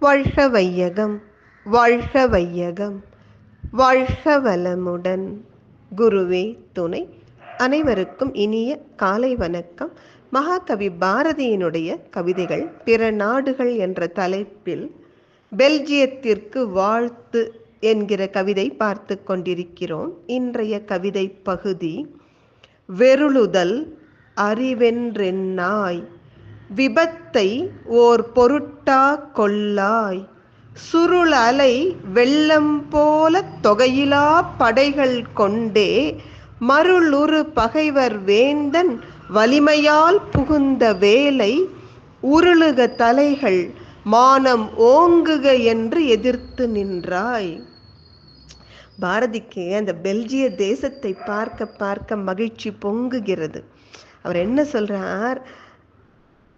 வாழ்க வையகம் வாழ்க வையகம் வாழ்க வளமுடன். குருவே துணை அனைவருக்கும் இனிய காலை வணக்கம். மகாகவி பாரதியினுடைய கவிதைகள் பிற நாடுகள் என்ற தலைப்பில் பெல்ஜியத்திற்கு வாழ்த்து என்கிற கவிதை பார்த்து கொண்டிருக்கிறோம். இன்றைய கவிதை பகுதி வெருளுதல் அறிவென்றென்னாய்? விபத்தை ஓர் பொருட்டா கொள்ளாய். சுருள் அலை வெள்ளம் போல தொகையிலா படைகள் கொண்டே மருளுரு பகைவர் வேந்தன் வலிமையால் புகுந்த வேலை உருளுக தலைகள் மானம் ஓங்குக என்று எதிர்த்து நின்றாய். பாரதிக்கு அந்த பெல்ஜிய தேசத்தை பார்க்க பார்க்க மகிழ்ச்சி பொங்குகிறது. அவர் என்ன சொல்றார்?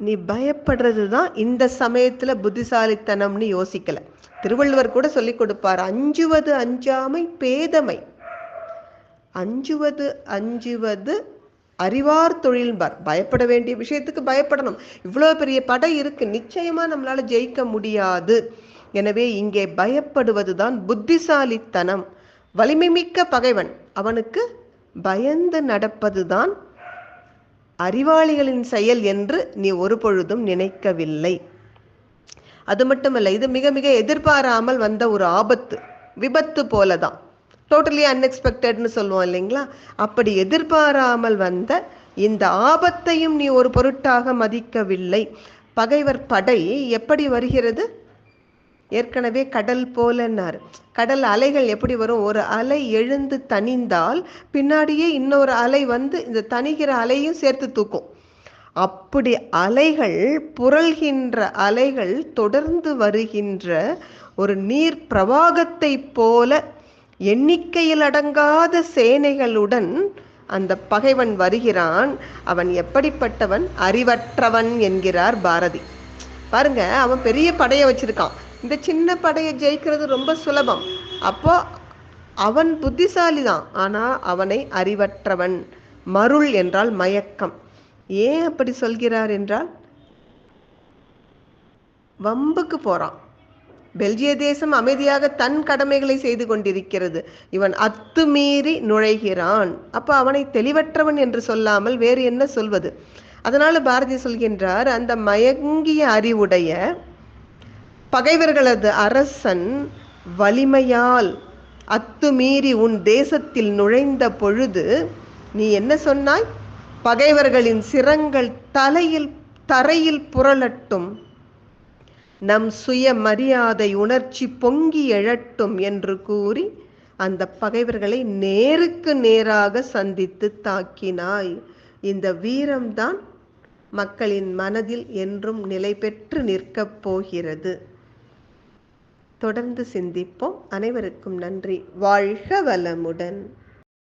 நீ பயப்படுறது தான் இந்த சமயத்துல புத்திசாலித்தனம்னு யோசிக்கல. திருவள்ளுவர் கூட சொல்லி கொடுப்பார் அஞ்சுவது அஞ்சாமை பேதமை. அஞ்சுவது அஞ்சுவது அறிவார் தொழில்பார். பயப்பட வேண்டிய விஷயத்துக்கு பயப்படணும். இவ்வளோ பெரிய படை இருக்கு. நிச்சயமா நம்மளால ஜெயிக்க முடியாது. எனவே இங்கே பயப்படுவது தான் புத்திசாலித்தனம். வலிமை மிக்க பகைவன். அவனுக்கு பயந்து நடப்பதுதான் அறிவாளிகளின் செயல் என்று நீ ஒரு பொழுதும் நினைக்கவில்லை. அது மட்டுமல்ல இது மிக மிக எதிர்பாராமல் வந்த ஒரு ஆபத்து விபத்து போலதான். டோட்டலி அன்எக்ஸ்பெக்டட்னு சொல்லுவோம் இல்லைங்களா? அப்படி எதிர்பாராமல் வந்த இந்த ஆபத்தையும் நீ ஒரு பொருட்டாக மதிக்கவில்லை. பகைவர் படை எப்படி வருகிறது? ஏற்கனவே கடல் போலன்னார். கடல் அலைகள் எப்படி வரும்? ஒரு அலை எழுந்து தனிந்தால் பின்னாடியே இன்னொரு அலை வந்து இந்த தனிகிற அலையும் சேர்த்து தூக்கும். அப்படி அலைகள் புரள்கின்ற அலைகள் தொடர்ந்து வருகின்ற ஒரு நீர் பிரவாகத்தை போல எண்ணிக்கையில் அடங்காத சேனைகளுடன் அந்த பகைவன் வருகிறான். அவன் எப்படிப்பட்டவன்? அறிவற்றவன் என்கிறார் பாரதி. பாருங்க அவன் பெரிய படையை வச்சிருக்கான். இந்த சின்ன படையை ஜெயிக்கிறது ரொம்ப சுலபம். அப்போ அவன் புத்திசாலி தான் ஆனால் அவனை அறிவற்றவன். மருள் என்றால் மயக்கம். ஏன் அப்படி சொல்கிறார் என்றால் வம்புக்கு போறான். பெல்ஜிய தேசம் அமைதியாக தன் கடமைகளை செய்து கொண்டிருக்கிறது. இவன் அத்துமீறி நுழைகிறான். அப்போ அவனை தெளிவற்றவன் என்று சொல்லாமல் வேறு என்ன சொல்வது? அதனால பாரதி சொல்கின்றார் அந்த மயங்கிய அறிவுடைய பகைவர்களது அரசன் வலிமையால் அத்துமீறி உன் தேசத்தில் நுழைந்த பொழுது நீ என்ன சொன்னாய்? பகைவர்களின் சிரங்கள் தலையில் தரையில் புரளட்டும். நம் சுய மரியாதை உணர்ச்சி பொங்கி எழட்டும் என்று கூறி அந்த பகைவர்களை நேருக்கு நேராக சந்தித்து தாக்கினாய். இந்த வீரம்தான் மக்களின் மனதில் என்றும் நிலை பெற்று நிற்கப் போகிறது. தொடர்ந்து சிந்திப்போம். அனைவருக்கும் நன்றி. வாழ்க வளமுடன்.